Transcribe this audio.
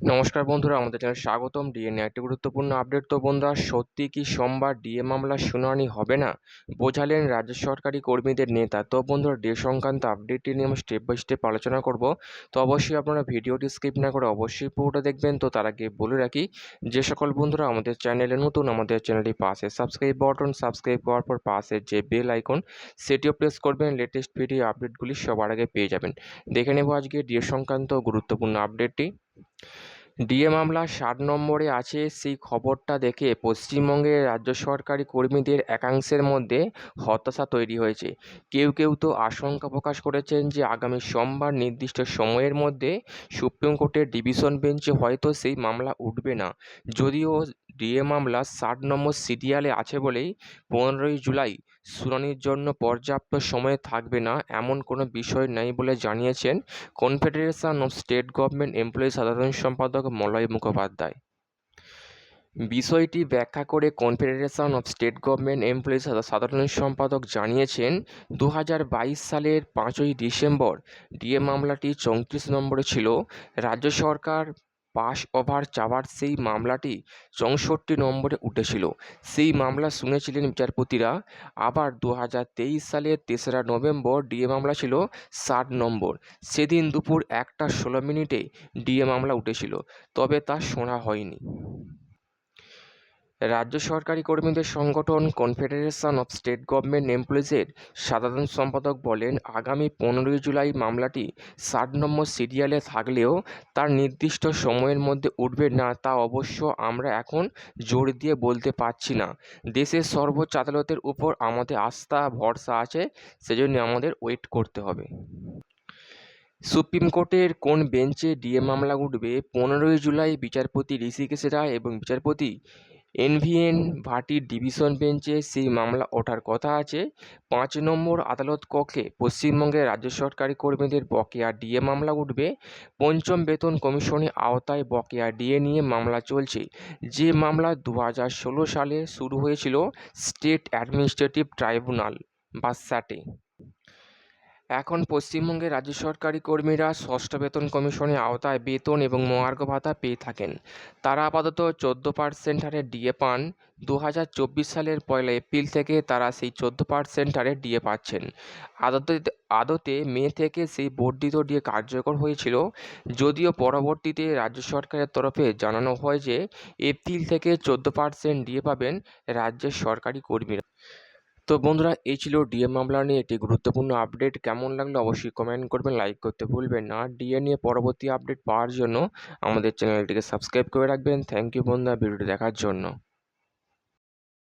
নমস্কার বন্ধুরা, আমাদের চ্যানেল স্বাগতম। ডিএনএ একটি গুরুত্বপূর্ণ আপডেট। তো বন্ধুরা, সত্যি কি সোমবার ডিএ মামলার শুনানি হবে না? বোঝালেন রাজ্য সরকারি কর্মীদের নেতা। তো বন্ধুরা, ডিএ সংক্রান্ত আপডেটটি নিয়ে আমি স্টেপ বাই স্টেপ আলোচনা করব। তো অবশ্যই আপনারা ভিডিওটি স্কিপ না করে অবশ্যই পুরোটা দেখবেন। তো তার আগে বলে রাখি, যে সকল বন্ধুরা আমাদের চ্যানেলে নতুন, আমাদের চ্যানেলটি পাশে সাবস্ক্রাইব বাটন সাবস্ক্রাইব করার পর পাশে যে বেল আইকন সেটিও প্রেস করবেন। লেটেস্ট ভিডিও আপডেটগুলি সবার আগে পেয়ে যাবেন। দেখে নেব আজকে ডিএ সংক্রান্ত গুরুত্বপূর্ণ আপডেটটি ডিএ মামলা ষাট নম্বরে আছে। সেই খবরটা দেখে পশ্চিমবঙ্গের রাজ্য সরকারি কর্মীদের একাংশের মধ্যে হতাশা তৈরি হয়েছে। কেউ কেউ তো আশঙ্কা প্রকাশ করেছেন যে আগামী সোমবার নির্দিষ্ট সময়ের মধ্যে সুপ্রিম কোর্টের ডিভিশন বেঞ্চে হয়তো সেই মামলা উঠবে না। যদিও ডিএ মামলা ষাট নম্বর সিরিয়ালে আছে বলেই পনেরোই জুলাই শুনানির জন্য পর্যাপ্ত সময় থাকবে না এমন কোনো বিষয় নেই বলে জানিয়েছেন confederation of state government employee সাধারণ সম্পাদক মলয় মুখোপাধ্যায়। বিষয়টি ব্যাখ্যা করে confederation of state government employees সাধারণ সম্পাদক জানিয়েছেন দু হাজার বাইশ সালের পাঁচই ডিসেম্বর ডিএ মামলাটি চৌত্রিশ নম্বরে ছিল। রাজ্য সরকার পাস ওভার চাওয়ার সেই মামলাটি চৌষট্টি নম্বরে উঠেছিল। সেই মামলা শুনেছিলেন বিচারপতিরা। আবার দু হাজার তেইশ সালের তেসরা নভেম্বর ডিএ মামলা ছিল ষাট নম্বর। সেদিন দুপুর একটা ষোলো মিনিটে ডিএ মামলা উঠেছিল, তবে তা শোনা হয়নি। রাজ্য সরকারি কর্মীদের সংগঠন কনফেডারেশন অফ স্টেট গভর্নমেন্ট এমপ্লয়িজের সাধারণ সম্পাদক বলেন, আগামী পনেরোই জুলাই মামলাটি ষাট নম্বর সিরিয়ালে থাকলেও তার নির্দিষ্ট সময়ের মধ্যে উঠবে না তা অবশ্য আমরা এখন জোর দিয়ে বলতে পারছি না। দেশের সর্বোচ্চ আদালতের উপর আমাদের আস্থা, ভরসা আছে, সেজন্য আমাদের ওয়েট করতে হবে। সুপ্রিম কোর্টের কোন বেঞ্চে ডিএ মামলা উঠবে? পনেরোই জুলাই বিচারপতি ঋষিকেশ রায় এবং বিচারপতি এনভিএন ভাটির ডিভিশন বেঞ্চে সেই মামলা ওঠার কথা আছে। পাঁচ নম্বর আদালত কক্ষে পশ্চিমবঙ্গের রাজ্য সরকারি কর্মীদের বকেয়া ডিএ মামলা উঠবে। পঞ্চম বেতন কমিশনের আওতায় বকেয়া ডিএ নিয়ে মামলা চলছে। যে মামলা দু হাজার ষোলো সালে শুরু হয়েছিল, স্টেট অ্যাডমিনিস্ট্রেটিভ ট্রাইব্যুনাল বা স্যাটে এখন পশ্চিমবঙ্গের রাজ্য সরকারি কর্মীরা ষষ্ঠ বেতন কমিশনের আওতায় বেতন এবং মহার্ঘ ভাতা পেয়ে থাকেন। তারা আপাতত চোদ্দ পার্সেন্ট হারে ডিএ পান। দু হাজার চব্বিশ সালের পয়লা এপ্রিল থেকে তারা সেই চোদ্দ পার্সেন্ট হারে ডিএ পাচ্ছেন। আদতে আদতে মে থেকে সেই বর্ধিত ডিএ কার্যকর হয়েছিল। যদিও পরবর্তীতে রাজ্য সরকারের তরফে জানানো হয় যে, এপ্রিল থেকে চোদ্দ পার্সেন্ট ডিএ পাবেন রাজ্যের সরকারি কর্মীরা। তো বন্ধুরা, এই ছিল ডিএ মামলা নিয়ে একটি গুরুত্বপূর্ণ আপডেট। কেমন লাগল অবশ্যই কমেন্ট করবেন লাইক করতে ভুলবেন না। ডিএ নিয়ে পরবর্তী আপডেট পাওয়ার জন্য আমাদের চ্যানেলটিকে সাবস্ক্রাইব করে রাখবেন। থ্যাংক ইউ বন্ধুরা, ভিডিওটি দেখার জন্য।